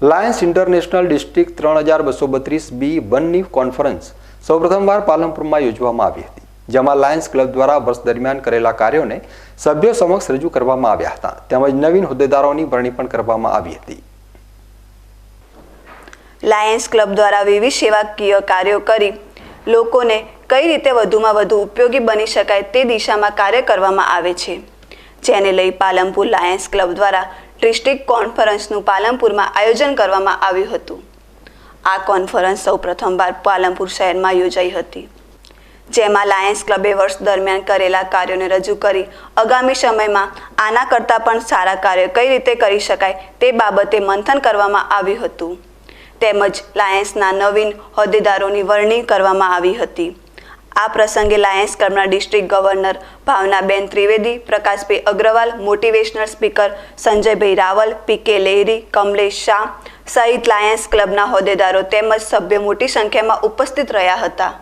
Lions international district ત્રણ હજાર બસો બત્રીસ બી વનની કોન્ફરન્સ સૌપ્રથમવાર પાલનપુરમાં યોજવામાં આવી હતી, જેમાં લાયન્સ ક્લબ દ્વારા વર્ષ દરમિયાન કરેલા કાર્યોને સભ્યો સમક્ષ રજૂ કરવામાં આવ્યા હતા. તેમજ નવીન હોદ્દેદારોની વરણી પણ કરવામાં આવી હતી. લાયન્સ ક્લબ દ્વારા વિવિધ સેવાકીય કાર્યો કરી લોકોને કઈ રીતે વધુમાં વધુ ઉપયોગી બની શકાય તે દિશામાં કાર્ય કરવામાં આવે છે. જેને લઈ પાલનપુર લાયન્સ ક્લબ દ્વારા ડિસ્ટ્રિક્ટ કોન્ફરન્સનું પાલનપુરમાં આયોજન કરવામાં આવ્યું હતું. આ કોન્ફરન્સ સૌ પ્રથમવાર પાલનપુર શહેરમાં યોજાઈ હતી, જેમાં લાયન્સ ક્લબે વર્ષ દરમિયાન કરેલા કાર્યોને રજૂ કરી આગામી સમયમાં આના કરતાં પણ સારા કાર્યો કઈ રીતે કરી શકાય તે બાબતે મંથન કરવામાં આવ્યું હતું. તેમજ લાયન્સના નવીન હોદ્દેદારોની વરણી કરવામાં આવી હતી. આ પ્રસંગે lions ક્લબના district governor Bhavnaben Trivedi, Prakashbhai Agrawal, motivational speaker Sanjaybhai Raval, P K Lehri, Kamlesh Shah સહિત લાયન્સ ક્લબના હોદ્દેદારો તેમજ સભ્યો મોટી સંખ્યામાં ઉપસ્થિત રહ્યા હતા.